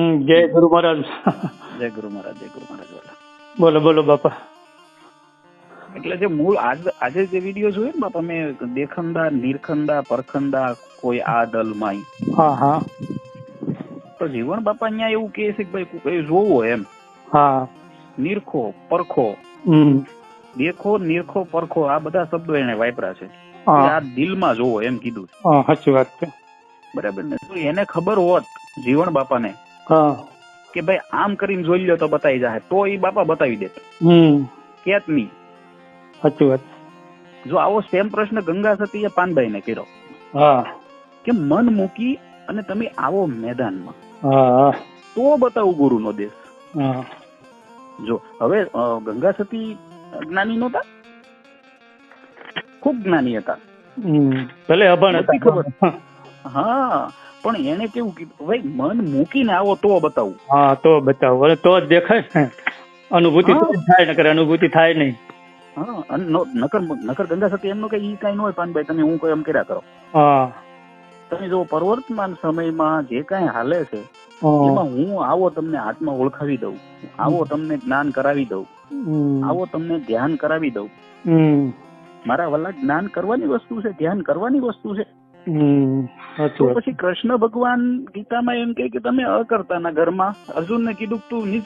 જય ગુરુ મહારાજ. જય ગુરુ મહારાજ જય ગુરુ મહારાજ બોલો. બોલો બોલો બાપા. એટલે જે મૂળ આજે જે વીડિયો જોયો ને બાપા મેં દેખંદા નિરખંદા પરખંદા કોઈ આ દલ માઈ. હા હા. તો જીવન બાપા અહીંયા એવું કહે છે કે ભાઈ કોઈ જોવો એમ. હા. નિરખો પરખો. દેખો નિરખો પરખો આ બધા શબ્દો એને વાપરા છે. આ દિલમાં જોવો એમ કીધું સાચી વાત છે. બરાબર ને? તો એને ખબર હોત જીવન બાપાને કે ભાઈ આમ કરીને જોઈ લો તો બતાવી જાય તો એ બાપા બતાવી દે. કેત નહીં સાચી વાત. જો આવો સેમ પ્રશ્ન ગંગા સતીએ પાનભાઈ ને કર્યો કે મન મૂકી અને તમે આવો મેદાનમાં. તો બતાવું ગુરુ નો દેશ જો હવે ગંગા સતી જ્ઞાની નહોતા? ખૂબ જ્ઞાની હતા. ભલે અભણ હતી. ખબર. હા. પણ એને કેવું કીધું ભાઈ મન મૂકીને આવો તો બતાવું. હા તો બતાવું. તો જ દેખાય ને. અનુભૂતિ થાય નકર અનુભૂતિ થાય નહીં. હા નકર નકર ગંગા સતી એમનો કઈ ઈ કઈ ન હોય પાનભાઈ તમે હું કોઈ એમ કર્યા કરો. હા. તમે જો પરવર્તમાન સમયમાં જે કાંઈ હાલે છે એમાં હું આવો તમને આત્મા ઓળખાવી દઉં આવો તમને જ્ઞાન કરાવી દઉં આવો તમને ધ્યાન કરાવી દઉં. મારા વલ્લા જ્ઞાન કરવાની વસ્તુ છે ધ્યાન કરવાની વસ્તુ છે. તો પછી કૃષ્ણ ભગવાન ગીતામાં એમ કહે કે તમે અકર્તાના ઘરમાં અર્જુનને કીધું તું નિસ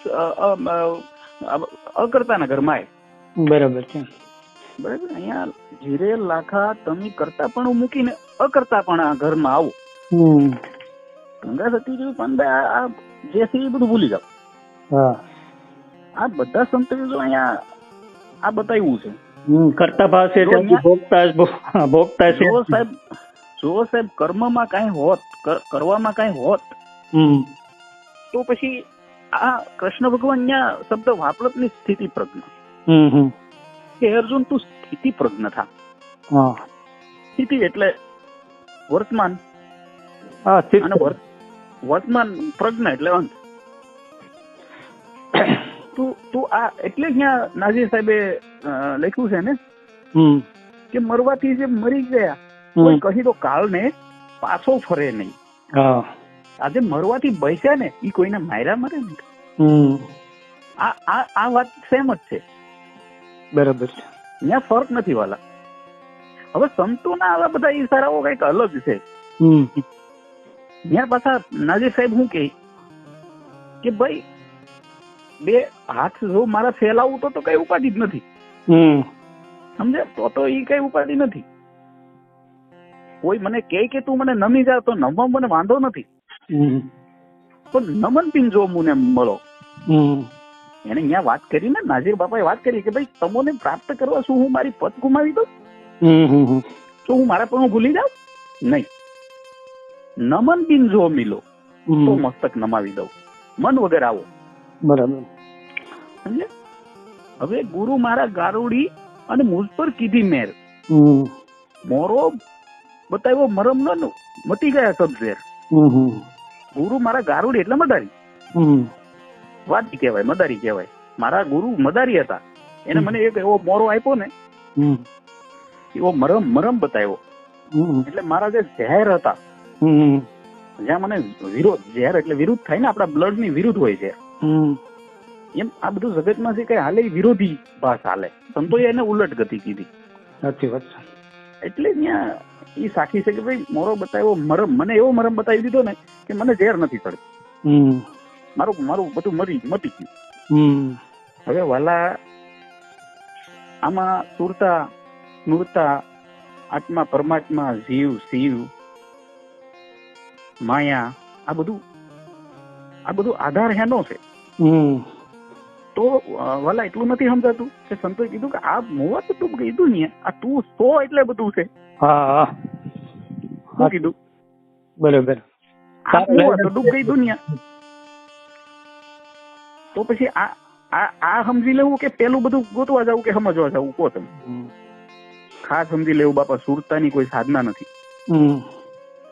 અકર્તાના ઘરમાં બરાબર છે. બરાબર? અહીંયા જીરે લાખા તમે કરતા પણ મૂકીને અકર્તા પણ આ ઘરમાં આવો. ગંગા સતી જેવું પાંડે આ જે છે એ બધું ભૂલી જાઓ. હા. આ બધા સંતો જો અહીંયા આ બતાવ્યું છે. કરતા ભાવ છે ભોગતા ભોગતા છે. સાહેબ જો સાહેબ કર્મમાં કાંઈ હોત કર- કરવામાં કાંઈ હોત તો પછી આ કૃષ્ણ ભગવાન શબ્દ વાપરતની સ્થિતિ પ્રજ્ઞ કે અર્જુન તું સ્થિતિ પ્રજ્ઞ થા સ્થિતિ એટલે વર્તમાન અને વર્તમાન પ્રજ્ઞ એટલે અંત. તું તું આ એટલે જ્યાં નાઝીર સાહેબે લખ્યું છે ને? કે મરવાથી જે મરી ગયા કોઈ કહી દો કાળને પાછો ફરે નહીં. આજે મરવાથી બસ્યા ને એ કોઈને માર્યા મરે ને આ આ આ વાત સેમ જ છે. બરાબર છે. ત્યાં ફરક નથી વાલા. હવે સંતોના આવા બધા ઈશારાઓ કંઈક અલગ છે. ત્યાં પાછા નાજી સાહેબ હું કે કે ભાઈ બે હાથ જો મારા ફેલાવું તો તો કઈ ઉપાધિ જ નથી. સમજે તો તો એ કઈ ઉપાધિ નથી. કોઈ મને કહે કે તું મને નમી જા તો નમવા મને વાંધો નથી. પણ નમન પિંજો મને મળો એને અહીંયા વાત કરી ને નાઝીર બાપાએ વાત કરી કે ભાઈ તમોને પ્રાપ્ત કરવા શું હું મારી પદ ગુમાવી દઉં? શું હું મારા પણ ભૂલી જાઉં? નહીં. નમન બિન જો મિલો તો મસ્તક નમાવી દઉં. મન વગર આવો. બરાબર. સમજે હવે ગુરુ મારા ગારુડી અને મુજ પર કીધી મેર. મોરો બતાવ્યો મરમ ન મટી ગયા હમ ગુરુ મારા ગારુડ એટલે મદારી. વાદી કહેવાય મદારી કહેવાય. મારા ગુરુ મદારી હતા. એને મને એક એવો મોરો આપ્યો ને એવો મરમ મરમ બતાવ્યો. એટલે મારા જે ઝેર હતા. જ્યાં મને વિરોધ ઝેર એટલે વિરુદ્ધ થાય ને આપણા બ્લડની વિરુદ્ધ હોય છે એમ આ બધું જગતમાં જે કઈ હાલે વિરોધી ભાષ હાલે. સંતોએ એને ઉલટ ગતિ કીધી. સાચી વાત છે. એટલે ત્યાં એ સાખી છે કે ભાઈ મોરો બતાવ્યો મરમ મને એવો મરમ બતાવી દીધો ને કે મને ઝેર નથી ચડતી મારું મારું બધું મરી મટી ગયું. હવે વાલા આમાં સુરતા સ્મૃતા આત્મા પરમાત્મા જીવ શિવ માયા આ બધું આ બધું આધાર હેનો છે. હમ. તો વાલા એટલું નથી સમજાતું કે સંતોએ કીધું કે આ મોવા તો કીધું ને આ તું સો એટલે બધું છે. હા હા. કીધું? બરોબર. તો ડૂબ ગઈ દુનિયા તો પછી આ આ સમજી લેવું કે પેલું બધું ગોતવા જવું કે સમજવા જવું? કહો તમે. ખાસ સમજી લેવું બાપા સુરતાની કોઈ સાધના નથી.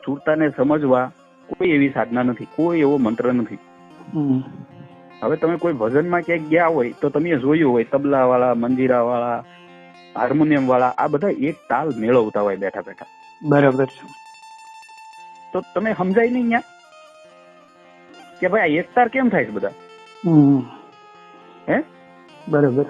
સુરતાને સમજવા કોઈ એવી સાધના નથી કોઈ એવો મંત્ર નથી. હવે તમે કોઈ ભજનમાં ક્યાંક ગયા હોય તો તમે જોયું હોય તબલા વાળા મંજીરા વાળા હાર્મોનિયમ વાળા આ બધા એક તાલ મેળવતા હોય બેઠા બેઠા. બરાબર છે. તો તમે સમજાય નહીં ત્યાં કે ભાઈ આ એક તાર કેમ થાય છે બધા? હે? બરાબર.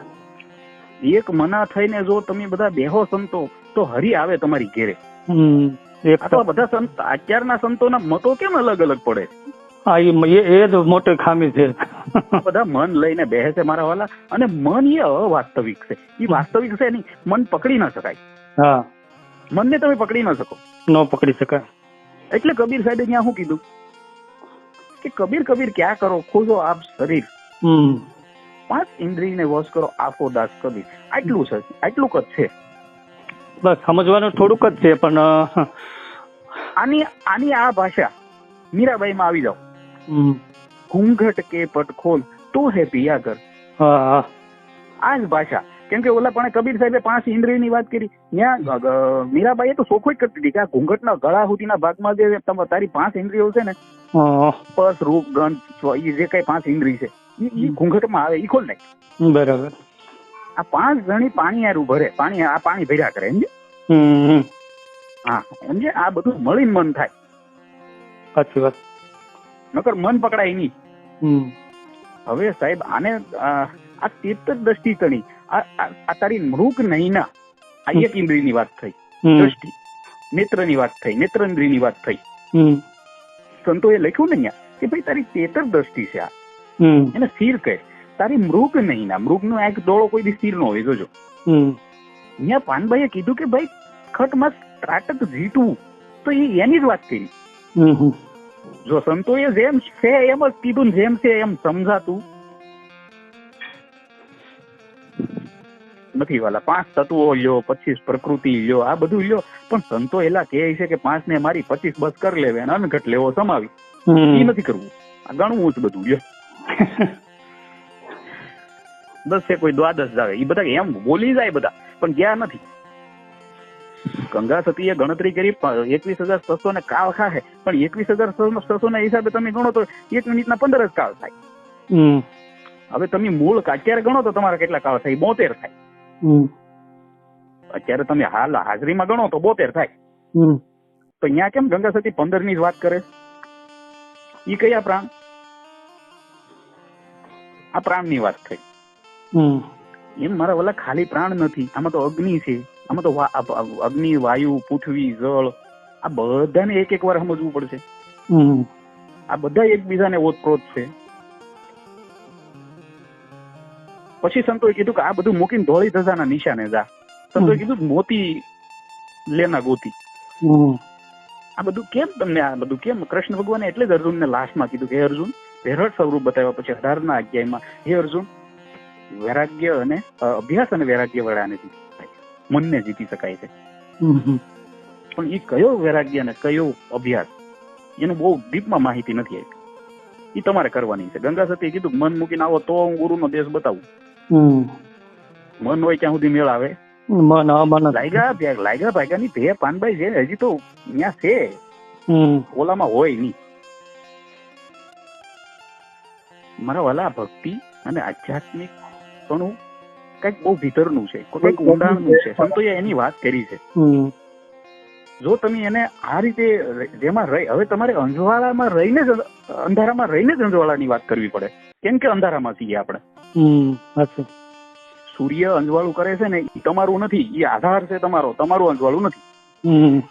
એક મના થઈને જો તમે બધા બેહો સંતો તો હરી આવે તમારી ઘેરે. હમ. એક આ તો આ બધા સંત અત્યારના સંતોના મતો કેમ અલગ અલગ પડે? હા એ એ જ મોટી ખામી છે. બધા મન લઈને બેસે છે મારા વાલા અને મન એ અવાસ્તવિક છે. એ વાસ્તવિક છે નહીં. મન પકડી ના શકાય. હા. મનને તમે પકડી ન શકો. ન પકડી શકાય. એટલે કબીર સાહેબે ત્યાં શું કીધું? કે કબીર કબીર ક્યાં કરો? ખોજો આપ શરીર. પાંચ ઇન્દ્રિયને વશ કરો આખો દાસ કબીર. આટલું છે. આટલું જ છે. બસ સમજવાનું થોડુંક જ છે પણ આની આની આ ભાષા મીરાબાઈમાં આવી જાઓ. ઘૂંઘટ કે પટખોલ તો હે પિયા કર આ જ ભાષા. કેમ કે ઓલા પણ કબીર સાહેબે પાંચ ઇન્દ્રિયની વાત કરી. ત્યાં મીરાબાઈએ તો સોખો જ કરતી હતી કે આ ઘૂંઘટના ગળા સુધીના ભાગમાં જે તમ- તારી પાંચ ઇન્દ્રિયો છે ને સ્પર્શ રૂપ ગંધ એ જે કઈ પાંચ ઇન્દ્રિય છે એ ઈ ઘૂંઘટમાં આવે એ ખોલ નાખ બરાબર. આ પાંચ જણી પાણી હારું ભરે પાણી આ પાણી ભર્યા કરે સમજે. હા સમજે આ બધું મળીને મન થાય. સાચી વાત. નકર મન પકડાય નહીં. હવે સાહેબ આને આ તીર્થ દ્રષ્ટિ તણી આ તારી મૃગ નહીં ના આ એક ઇન્દ્રિયની વાત થઈ. દ્રષ્ટિ નેત્રની વાત થઈ નેત્રેન્દ્રિયની વાત થઈ. સંતોએ લખ્યું ને અહીંયા કે ભાઈ તારી તેતર દ્રષ્ટિ છે આ. એને સ્થિર કહે તારી મૃગ નહીં ના મૃગનો એક ડોળો કોઈ દી સ્થિર નો હોય જોજો. અહીંયા પાનભાઈએ કીધું કે ભાઈ ખટમાં ત્રાટક જીતવું તો એ એની જ વાત કરી. જો સંતોએ જેમ છે એમ જ કીધું જેમ છે એમ સમજાતું. નથી વાલા પાંચ તત્વો લ્યો પચીસ પ્રકૃતિ લ્યો આ બધું લ્યો. પણ સંતો એલા કહે છે કે પાંચ ને મારી પચીસ બસ કરી લેવે અને અનઘટ લેવો સમાવી. એ નથી કરવું. આ ગણવું જ બધું લ્યો. દસ છે કોઈ દ્વાદશ જાવે. એ બધા એમ બોલી જાય બધા પણ ગયા નથી. ગંગા સતીએ ગણતરી કરી એકવીસ હજાર છસો ને કાળ ખાશે પણ એકવીસ હજાર છસો ના હિસાબે તમે ગણો તો એક મિનિટના પંદર જ કાળ થાય. હવે તમે મૂળ અત્યારે ગણો તો તમારા કેટલા કાળ થાય? બોતેર થાય. અત્યારે તમે હાલ હાજરીમાં ગણો તો બોતેર થાય. તો અહીંયા કેમ ગંગા સતી પંદરની જ વાત કરે? ઈ કયા પ્રાણ? આ પ્રાણની વાત થઈ. એમ મારા વલા ખાલી પ્રાણ નથી આમાં તો અગ્નિ છે. આમાં તો અગ્નિ વાયુ પૃથ્વી જળ આ બધાને એક એક વાર સમજવું પડશે. આ બધા એકબીજાને ઓતપ્રોત છે. પછી સંતોએ કીધું કે આ બધું મૂકીને ધોળી ધજાના નિશાને જા. સંતોએ કીધું મોતી લેના ગોતી. આ બધું કેમ તમને આ બધું કેમ? કૃષ્ણ ભગવાને એટલે જ અર્જુનને લાસ્ટમાં કીધું કે હે અર્જુન વિરાટ સ્વરૂપ બતાવ્યા પછી અઢારના અધ્યાયમાં હે અર્જુન વૈરાગ્ય અને અભ્યાસ અને વૈરાગ્ય જીતી શકાય મનને જીતી શકાય છે. પણ એ કયો વૈરાગ્ય અને કયો અભ્યાસ એનું બહુ ડીપમાં માહિતી નથી આવી એ તમારે કરવાની છે. ગંગા સતીએ કીધું મન મૂકીને આવો તો હું ગુરુનો દેશ બતાવું. મન હોય ત્યાં સુધી મેળ આવે. લાગ્યા લાગ્યા ભે પાનભાઈ છે હજી તો ત્યાં છે. ઓલામાં હોય નહીં. મારા વાલા ભક્તિ અને આધ્યાત્મિક પણ કંઈક બહુ ભીતરનું છે કંઈક ઊંડાણનું છે સંતોએ એની વાત કરી છે જો તમે એને આ રીતે જેમાં રહી હવે તમારે અંજવાળામાં રહીને જ અંધારામાં રહીને જ અંજવાળાની વાત કરવી પડે. કેમ કે અંધારામાં છીએ આપણે. સૂર્ય અંજવાળું કરે છે ને એ તમારું નથી એ આધાર છે તમારો તમારું અંજવાળું નથી.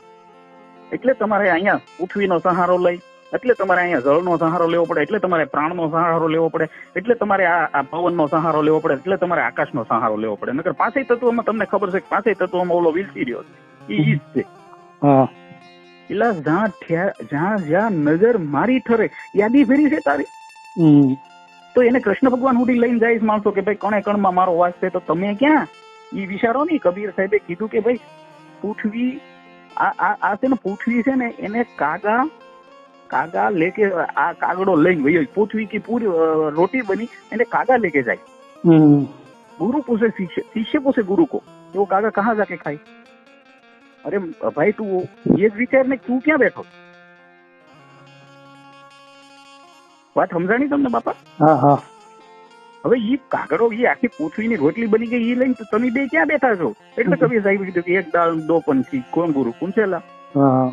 એટલે તમારે અહીંયા પૃથ્વીનો સહારો લઈ એટલે તમારે અહીંયા જળનો સહારો લેવો પડે એટલે તમારે પ્રાણનો સહારો લેવો પડે એટલે તમારે આ પવનનો સહારો લેવો પડે એટલે તમારે આકાશનો સહારો લેવો પડે. નકર પાંચેય તત્વમાં તમને ખબર છે કે પાંચેય તત્વમાં ઓલો વિલસી રહ્યો છે. ઈ જ છે. એટલે જ્યાં જ્યાં જ્યાં નજર મારી ઠરે યાદી ફેરી છે તારી? તો એને કૃષ્ણ ભગવાન સુધી લઈને જાય માણસો કે ભાઈ કણે કણમાં મારો વાસ છે તો તમે ક્યાં? ઈ વિચારો નહીં કબીર સાહેબે કીધું કે ભાઈ પૃથ્વી આ આ આ છે ને પૃથ્વી છે ને એને કાગા કાગા લેકે આ કાગડો લઈને વયો પૃથ્વી કી પૂરી અ, રોટી બની એને કાગા લેકે જાય હમ गुरु पूछे शिष्य शिष्य पूछे गुरु को कि वो कागा कहाँ जाके खाई अरे भाई तू ये विचार ने તું ક્યાં બેઠો વાત સમજાણી તમને બાપા હા હા હવે ઈ કાગડો ઈ આખી પૃથ્વીની રોટલી બની ગઈ ઈ લઈને તો તમે બે ક્યાં બેઠા છો એટલે કવિ સાહેબ કીધું કે એક દાળ દો પંછી કોણ ગુરુ પૂંછેલા હા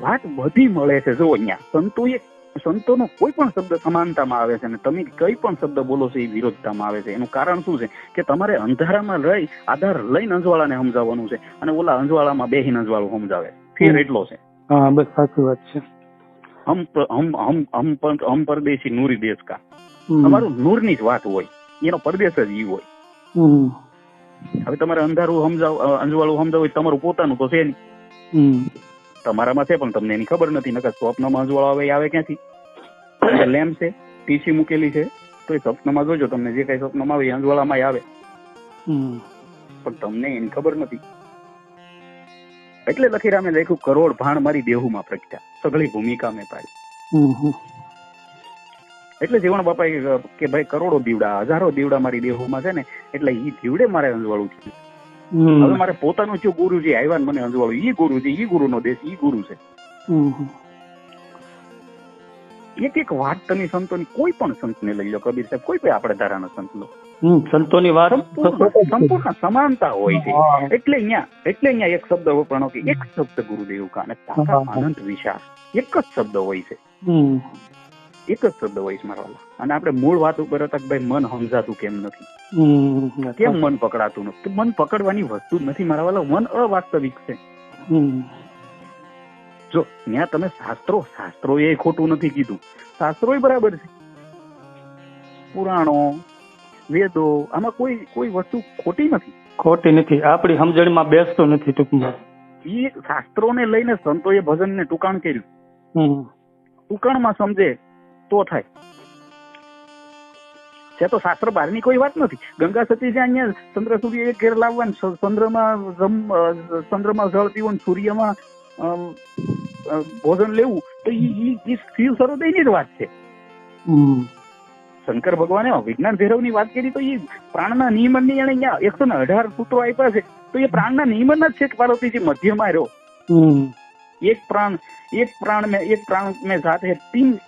વાત બધી મળે છે. જો અહીંયા સંતોએ સંતોનો કોઈ પણ શબ્દ સમાનતામાં આવે છે અને તમે કઈ પણ શબ્દ બોલો છો એ વિરોધતામાં આવે છે. એનું કારણ શું છે? કે તમારે અંધારામાં રહી આધાર લઈને અંજવાળાને સમજાવવાનું છે અને ઓલા અંજવાળામાં બેહીને અંજવાળું સમજાવે. ફેર. એટલો છે. હા બસ સાચી વાત છે. હમ હમ હમ હમ હમ પરદેશી નૂરી દેશ કા તમારું નૂરની જ વાત હોય. એનો પરદેશ જ ઈ હોય. હવે તમારે અંધારું સમજાવ અંજવાળું સમજાવવું તમારું પોતાનું તો છે નહીં. તમારામાં છે પણ તમને એની ખબર નથી. નકર સ્વપ્નમાં અંજવાળો આવે આવે ક્યાંથી? લેમ્પ છે ટીસી મૂકેલી છે. તો એ સ્વપ્નમાં જોજો તમને જે કઈ સ્વપ્નમાં આવે એ અંજવાળામાં આવે. પણ તમને એની ખબર નથી. એટલે લખીરામે લખ્યું કરોડ ભાણ મારી દેહુમાં પ્રગટ્યા. સઘળી ભૂમિકા મેં પાડી. એટલે જીવણ બાપા કે ભાઈ કરોડો દીવડા હજારો દીવડા મારી દેહુમાં છે ને એટલે ઈ દીવડે મારે અંજવાળું હમ. હવે મારે પોતાનું જો ગુરુજી આવ્યા ને મને અંજવાળું ઈ ગુરુજી ઈ ગુરુનો દેશ ઈ ગુરુ છે. એક એક વાત તમે સંતોની કોઈ પણ સંતને લઈ લો કબીર સાહેબ કોઈ પણ આપણે ધારાના સંત લો. સંતો સંતોની વાત સંપૂર્ણ સંપૂર્ણ સમાનતા હોય છે. એટલે અહીંયા એટલે અહીંયા એક શબ્દ વપરાણો કે એક શબ્દ ગુરુદેવ કા અને તાકા અનંત વિશાળ. એક જ શબ્દ હોય છે. એક જ શબ્દ હોય અને આપણે મૂળ વાત ઉપર હતા કે ભાઈ મન સમજાતું કેમ નથી? કેમ મન પકડાતું નથી? મન પકડવાની વસ્તુ નથી મારા વાલા. મન અવાસ્તવિક છે. જો ત્યાં તમે શાસ્ત્રો શાસ્ત્રો એ ખોટું નથી કીધું. શાસ્ત્રો બરાબર છે. પુરાણો વેદો આમાં કોઈ કોઈ વસ્તુ ખોટી નથી. ખોટી નથી. આપણી સમજણમાં બેસતો નથી ટૂંકમાં. એ શાસ્ત્રોને લઈને સંતોએ ભજનને ટૂંકાણ કર્યું. ટૂંકાણમાં સમજે તો થાય. છે તો શાસ્ત્ર બહારની કોઈ વાત નથી. ગંગા સતી છે અહીંયા ચંદ્ર સૂર્ય એક ઘેર લાવવાનું ચંદ્રમાં ચંદ્રમાં જળ પીવું સૂર્યમાં ભોજન લેવું તો એ શિવ સરોદયની જ વાત છે. શંકર ભગવાને વિજ્ઞાન ભૈરવની વાત કરી તો એ પ્રાણના નિયમનની એને અહીંયા એકસો ને અઢાર સૂત્રો આપ્યા છે. તો એ પ્રાણના નિયમન જ છે કે પાર્વતીજી મધ્યમાં રહ્યો. એક પ્રાણ एक प्राण में एक प्राण में जात है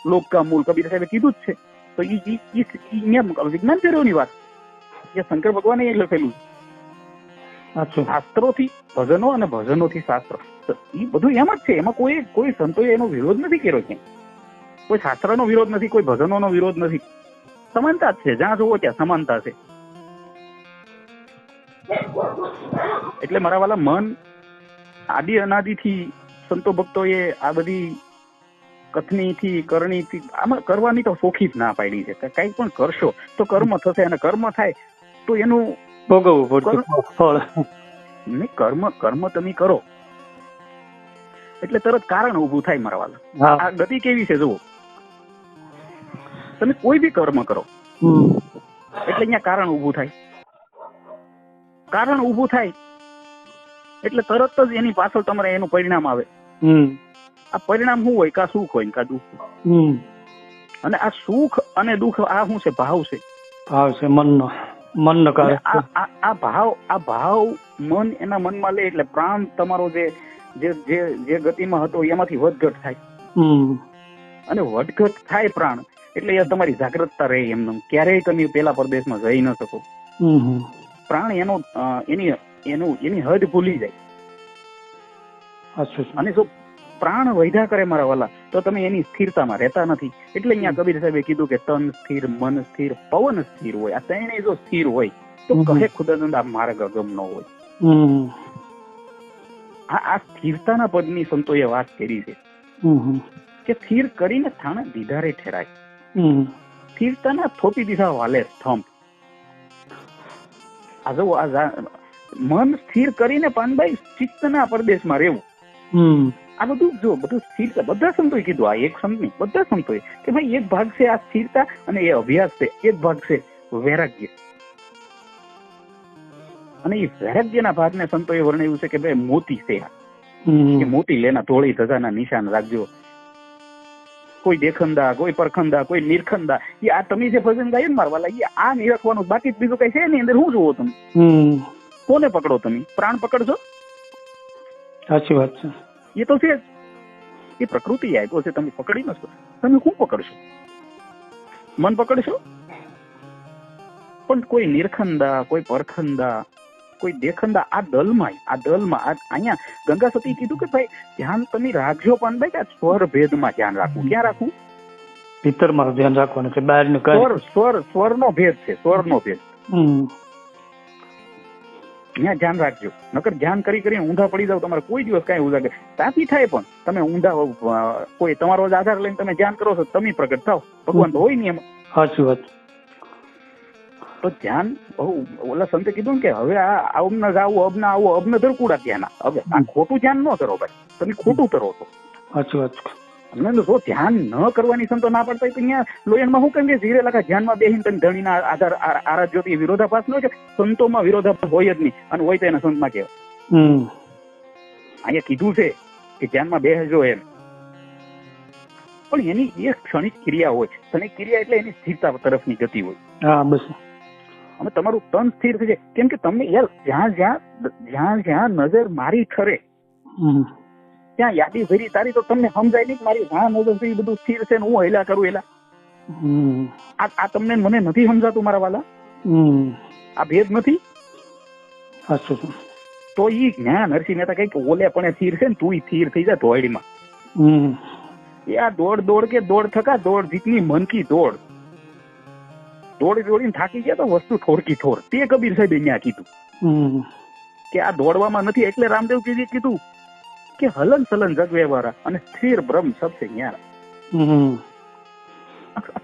લોક કા મૂળ કબીર સાહેબે કીધું જ છે તો એ વિજ્ઞાનની વાત જે શંકર ભગવાને એ લખેલું શાસ્ત્રોથી ભજનો અને ભજનોથી શાસ્ત્ર એ બધું એમ જ છે એમાં કોઈ કોઈ સંતોએ એનો વિરોધ નથી કર્યો છે કોઈ શાસ્ત્રનો વિરોધ નથી કોઈ ભજનોનો વિરોધ નથી. સમાનતા જ છે જ્યાં જુઓ ત્યાં સમાનતા છે. એટલે મારા વાલા મન આદિ અનાદિથી સંતો ભક્તોએ આ બધી કથનીથી કરણીથી આમાં કરવાની તો સોખી જ ના પાડી છે. કે કંઈ પણ કરશો તો કર્મ થશે અને કર્મ થાય તો એનું ભોગવવું પડતું ફળ. ને કર્મ કર્મ તમે કરો. એટલે તરત કારણ ઊભું થાય મારા વાલા. આ ગતિ કેવી છે જુઓ. તમે કોઈ બી કર્મ કરો. એટલે અહીંયા કારણ ઊભું થાય. કારણ ઊભું થાય એટલે તરત જ એની પાછળ તમારે એનું પરિણામ આવે. આ પરિણામ શું હોય? કા સુખ હોય કા દુઃખ અને આ સુખ અને દુઃખ આ શું છે? ભાવ છે. ભાવ છે મનનો મનનો આ ભાવ આ ભાવ મન એના મનમાં લે એટલે પ્રાણ તમારો જે જે જે જે ગતિમાં હતો એમાંથી વધઘટ થાય. અને વધઘટ થાય પ્રાણ એટલે યાર તમારી જાગૃતતા રહે એમને ક્યારેય તમે પેલા પ્રદેશમાં જઈ ન શકો. પ્રાણ એનો એની એનું એની હદ ભૂલી જાય. અને જો પ્રાણ વૈધા કરે મારા વાલા તો તમે એની સ્થિરતામાં રહેતા નથી. એટલે અહીંયા કબીર સાહેબે કીધું કે તન સ્થિર મન સ્થિર પવન સ્થિર હોય. આ ત્રણેય જો સ્થિર હોય તો કહે ખુદાનંદ આ માર્ગ અગમ ન હોય. આ આ સ્થિરતાના પદની સંતોએ વાત કરી છે. કે સ્થિર કરીને થાણે દીધારે ઠેરાય. સ્થિરતાના થોપી દીધા વાલે સ્તંભ. આ જો આ મન સ્થિર કરીને પાનભાઈ ચિત્તના પરદેશમાં રહેવું. આ બધું જો બધું સ્થિરતા બધા સંતોએ કીધું આ એક સંત નહીં બધા સંતોએ કે ભાઈ એક ભાગ છે આ સ્થિરતા અને એ અભ્યાસ છે એક ભાગ છે વૈરાગ્ય. અને એ વૈરાગ્યના ભાગને સંતોએ વર્ણવ્યું છે કે ભાઈ મોતી છે આ. કે મોતી લેના ધોળી ધજાના નિશાન રાખજો. કોઈ દેખંદા કોઈ પરખંદા કોઈ નિરખંદા એ આ તમે જે ભજન ગાયું ને મારવાલા એ આ નિરખવાનું બાકી બીજું કઈ છે એની અંદર હું જોવો તમે. કોને પકડો તમે? પ્રાણ પકડશો સાચી વાત છે. એ તો છે એ પ્રકૃતિ આપ્યો છે તમે પકડી ન શકો. તમે શું પકડશો? મન પકડશો? પણ કોઈ નિરખંદા કોઈ પરખંદા કોઈ દેખંદા આ દલમાં આ દલમાં આ અહીંયા ગંગા સતી કીધું કે ભાઈ ધ્યાન તમે રાખજો પણ ભાઈ કે સ્વર ભેદમાં ધ્યાન રાખવું. ક્યાં રાખવું? ભીતરમાં ધ્યાન રાખવાનું છે બહાર સ્વર સ્વર સ્વરનો ભેદ છે સ્વરનો ભેદ. ત્યાં ધ્યાન રાખજો. નકર ધ્યાન કરી કરીને ઊંધા પડી જાવ તમારે કોઈ દિવસ કાંઈ ઉજાગર તાપી થાય પણ તમે ઊંધા કોઈ તમારો જ આધાર લઈને તમે ધ્યાન કરો છો તમે પ્રગટ થાવ ભગવાન તો હોય નહીં એમ. સાચી વાત. તો ધ્યાન બહુ ઓલા સંતે કીધું ને કે હવે આ અમને આવું અબના આવું અબને ધરકુડા ત્યાંના હવે આ ખોટું ધ્યાન ન કરો ભાઈ. તમે ખોટું કરો છો. સાચી વાત. તો ધ્યાન ન કરવાની સંતો ના પડતા તો અહીંયા લોયનમાં શું કેમ કે ઝીરે લખા ધ્યાનમાં બેહીને તમે ધણીના આધાર આરાધ્યો એ વિરોધાભાસ ન છે. સંતોમાં વિરોધાભાસ હોય જ નહીં. અને હોય તો એના સંતમાં કહેવાય. અહીંયા કીધું છે કે ધ્યાનમાં બેહજો એમ. પણ એની એક ક્ષણિક ક્રિયા હોય ક્ષણિક ક્રિયા એટલે એની સ્થિરતા તરફની ગતિ હોય. હા બસ. અને તમારું તન સ્થિર થઈ જાય કેમ કે તમે યાર જ્યાં જ્યાં જ્યાં જ્યાં નજર મારી ઠરે ત્યાં યાદી ભરી તારી તો તમને સમજાય નહીં મારી જ્યાં નજર છે બધું સ્થિર છે ને હું હેલા કરું હેલા. આ આ તમને મને નથી સમજાતું મારા વાલા. આ ભેદ નથી. તો ઈ જ્ઞાન નરસિંહ મહેતા કઈ ઓલે પણ સ્થિર છે ને તું સ્થિર થઈ જા ધોળીમાં. એ આ દોડ દોડ કે દોડ થકા દોડ જીતની મન કી દોડ. દોડી દોડીને થાકી ગયા તો વસ્તુ થોડકી થોડ તે કબીર સાહેબ અહીંયા કીધું. કે આ દોડવામાં નથી એટલે રામદેવજીએ કીધું કે હલન સલન જગ વ્યવહાર અને સ્થિર બ્રહ્મ સબસે જ્ઞાન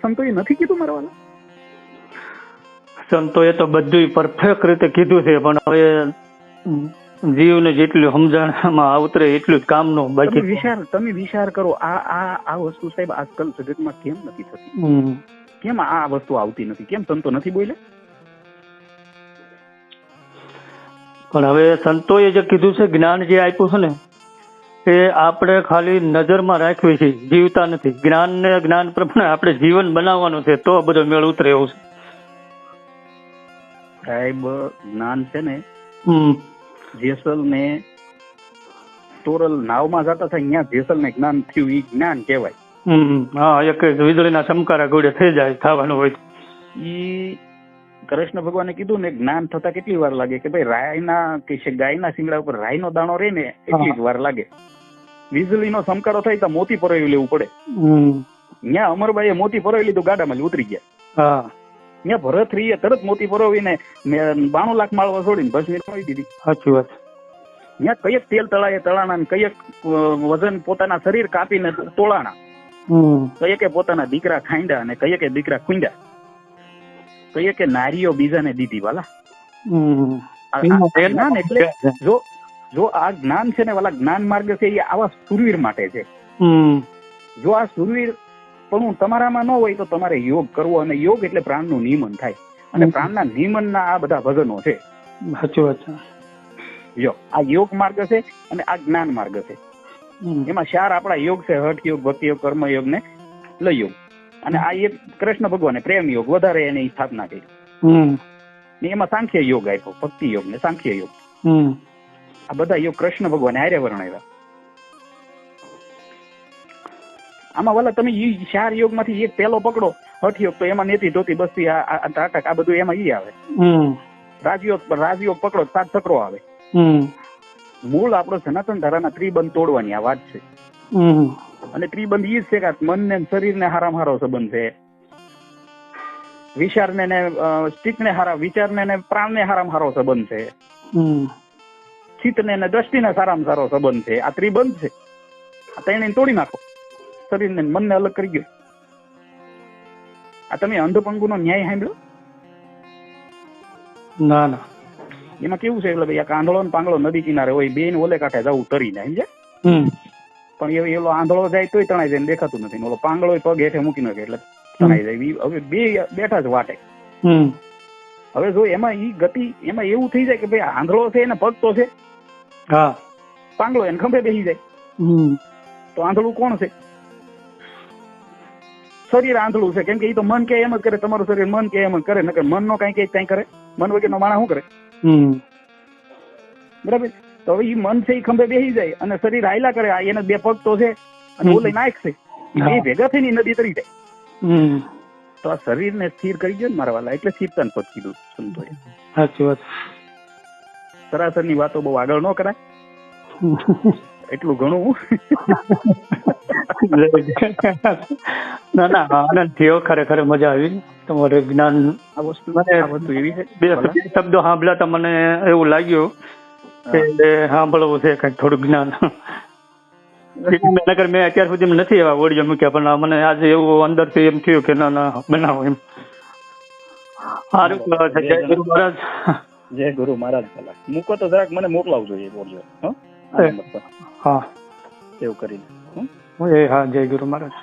સંતોએ નથી કીધું મારા વાલા? સંતોએ તો બધું પરફેક્ટ રીતે કીધું છે પણ હવે જીવને જેટલું સમજણમાં આવતરે એટલું જ કામનું તમે બાકી વિચાર તમે વિચાર કરો આ આ આ વસ્તુ સાહેબ આજકાલ જગતમાં કેમ નથી થતી? કેમ આ વસ્તુ આવતી નથી? કેમ સંતો નથી બોલે પણ હવે સંતોએ જે કીધું છે જ્ઞાન જે આપ્યું છે ને એ આપણે ખાલી નજરમાં રાખવી છે જીવતા નથી. જ્ઞાન ને જ્ઞાન પ્રમાણે આપણે જીવન બનાવવાનું છે તો બધો મેળ ઉતરે એવું છે. સાહેબ જ્ઞાન છે ને જેસલ ને તોરલ નાવમાં જતા હતા અહીંયા જેસલ ને જ્ઞાન થયું એ જ્ઞાન કહેવાય. હા એક વીજળીના ચમકારા ગોળે થઈ જાય થવાનું હોય ઈ કૃષ્ણ ભગવાને કીધું ને જ્ઞાન થતા કેટલી વાર લાગે? કે ભાઈ રાયના કે ગાય ગાયના શિંગડા ઉપર રાયનો દાણો રે ને એટલી જ વાર લાગે. વીજળીનો સમકારો થાય તો મોતી પરોવી લેવું પડે. ત્યાં અમરબાઈએ મોતી પરોવી લીધું ગાડામાં જ ઉતરી ગયા. ત્યાં ભરતરીએ તરત મોતી પરોવીને બાણું લાખ માળવા છોડીને ભસ્મી પરોવી દીધી. સાચી વાત. ત્યાં કયક તેલ તળાએ તળાણા ને કયક વજન પોતાના શરીર કાપીને તોળાણા. કયકે પોતાના દીકરા ખાંડ્યા અને કયકે દીકરા ખૂંડ્યા કયકે નારીઓ બીજાને દીધી વાલા. એટલે જો જો આ જ્ઞાન છે ને વાલા જ્ઞાન માર્ગ છે એ આવા સુરવીર માટે છે. જો આ સુરવીર પણ તમારામાં ન હોય તો તમારે યોગ કરવો અને યોગ એટલે પ્રાણનું નિયમન થાય. અને હમ. પ્રાણના નિયમનના આ બધા ભજનો છે. સાચું વાત જો આ યોગ માર્ગ છે અને આ જ્ઞાન માર્ગ છે. એમાં ચાર આપણા યોગ છે હઠ યોગ ભક્તિ યોગ કર્મ યોગ ને લય યોગ. અને આ એક કૃષ્ણ ભગવાને પ્રેમ યોગ વધારે એની સ્થાપના કરી. ને એમાં સાંખ્ય યોગ આપ્યો ભક્તિ યોગ ને સાંખ્ય યોગ. આ બધા યોગ કૃષ્ણ ભગવાન આર્ય વર્ણવ્યા આમાં વાલા તમે ઈ ચાર યોગમાંથી એક પેલો પકડો હઠ યોગ તો એમાં નેતી ધોતી બસ્તી આ આ- આ બધું એમાં ઈ આવે. રાજયોગ રાજયોગ પકડો સાત ચક્રો આવે. મૂળ આપણો સનાતન ધારાના ત્રિબંધ તોડવાની આ વાત છે. અને ત્રિબંધ ઈ જ છે કે મન ને શરીર ને હારામ હારો સંબંધ છે. વિચાર ને ચિત્ત ને હારા વિચાર ને પ્રાણ ને હારામ હારો સંબંધ છે. હમ અને ને ને દ્રષ્ટિ ને સારામાં સારો સંબંધ છે. આ ત્રિબંધ છે. આ ત્રણેય તોડી નાખો. શરીરને મનને અલગ કરી ગયો. આ તમે અંધપંગુનો ન્યાય સાંભળ્યો? ના ના. એમાં કેવું છે? એટલે ભાઈ આ ને પાંગળો નદી કિનારે હોય બે ઓલે કાંઠે જવું તરીને સમજે પણ એ એલો આંધળો જાય તોય તણાઈ જાય દેખાતું નથી. ઓલો પાંગળો પગ હેઠે મૂકી નાખે એટલે તણાઈ જાય. હવે બે બેઠા જ વાટે. હવે જો એમાં ઈ ગતિ એમાં એવું થઈ જાય કે ભાઈ આંધળો છે એને પગ તો છે. હા. પાંગળો એને ખંભે બેસી જાય. હમ. તો આંધળું કોણ છે? શરીર આંધળું છે. કેમ કે એ તો મન કે એમ જ કરે તમારું શરીર મન કે એમ જ કરે નકર મન નો કઈ કઈ કરે. મન વગરનો માણસ શું કરે? બરાબર? તો હવે એ મન છે એ ખંભે બેસી જાય અને શરીર હાયલા કરે આ એને બે પગ તો છે અને. ઓલે નાખશે એ ભેગા થઈને નદી તરી જાય. હમ. તો આ શરીરને સ્થિર કરી ગયો ને મારા વાલા એટલે સ્થિરતા પદ કીધું સંતોએ. સાચી વાત. સરાસરની વાતો બહુ આગળ ન કરાય. એટલું ઘણું. ના ના આનંદ થયો ખરેખર મજા આવી. તમારે જ્ઞાન આ વસ્તુ એવી છે? બે શબ્દો સાંભળ્યા મને એવું લાગ્યું કે સાંભળવું છે કંઈક થોડું જ્ઞાન. નગર મેં અત્યાર સુધી નથી એવા ઓડિયો મૂક્યા પણ મને આજે એવું અંદરથી એમ થયું કે ના ના બનાવો એમ. સારું જય ગુરુ મહારાજ જય ગુરુ મહારાજ ભલા મૂકો તો જરાક મને મોકલાવજો એ બોલજો હો? એવું કરીને? એ હા જય ગુરુ મહારાજ.